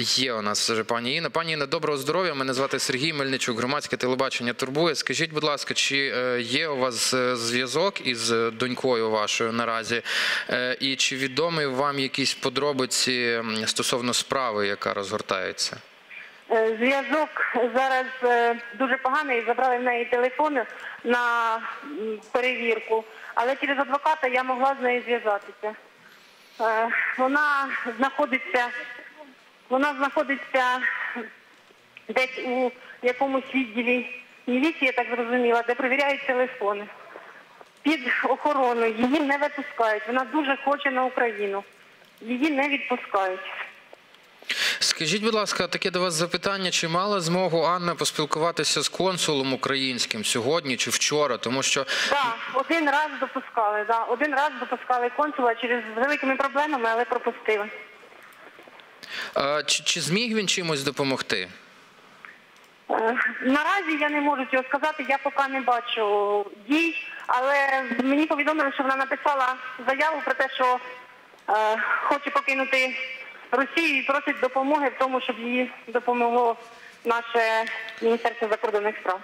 Є у нас вже пані Інна. Пані Інна, доброго здоров'я. Мене звати Сергій Мельничук. Громадське телебачення турбує. Скажіть, будь ласка, чи е, є у вас е, зв'язок із е, донькою вашою наразі? І чи відомі вам якісь подробиці стосовно справи, яка розгортається? Зв'язок зараз дуже поганий. Забрали в неї телефон на перевірку, але через адвоката я могла з нею зв'язатися. Вона знаходиться, вона знаходиться десь у якомусь відділі міліції, я так зрозуміла, де перевіряють телефони. Під охороною її не випускають. Вона дуже хоче на Україну. Її не відпускають. Скажіть, будь ласка, таке до вас запитання: чи мала змогу Анна поспілкуватися з консулом українським сьогодні чи вчора? Тому що Так, один раз допускали, да. один раз допускали консула через великими проблемами, але пропустили. Чи, чи зміг він чимось допомогти? Е, Наразі я не можу цього сказати, я поки не бачу дій, але мені повідомили, що вона написала заяву про те, що е, хоче покинути Росію і просить допомоги в тому, щоб їй допомогло наше Міністерство закордонних справ.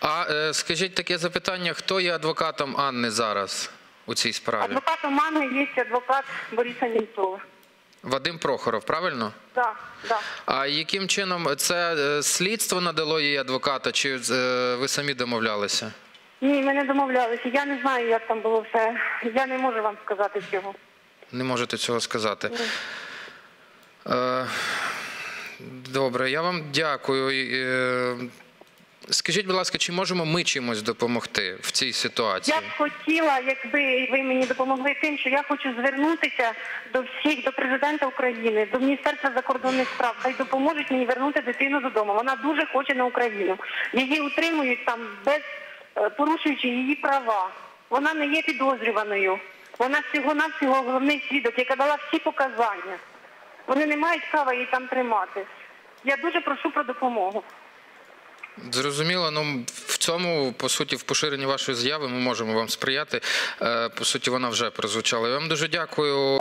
А е, скажіть таке запитання: хто є адвокатом Анни зараз у цій справі? Адвокатом мами є адвокат Бориса Німцова. Вадим Прохоров, правильно? Так, так. А яким чином це е, слідство надало їй адвоката, чи е, ви самі домовлялися? Ні, ми не домовлялися. Я не знаю, як там було все. Я не можу вам сказати цього. Не можете цього сказати. Е, Добре, я вам дякую. Е, Скажіть, будь ласка, чи можемо ми чимось допомогти в цій ситуації? Я б хотіла, якби ви мені допомогли тим, що я хочу звернутися до всіх, до президента України, до Міністерства закордонних справ. Хай допоможуть мені вернути дитину додому. Вона дуже хоче на Україну. Її утримують там без е, порушуючи її права. Вона не є підозрюваною. Вона всього навсього головний свідок, яка дала всі показання. Вони не мають права її там тримати. Я дуже прошу про допомогу. Зрозуміло, ну в цьому, по суті, в поширенні вашої заяви ми можемо вам сприяти. Е, По суті, вона вже прозвучала. Я вам дуже дякую.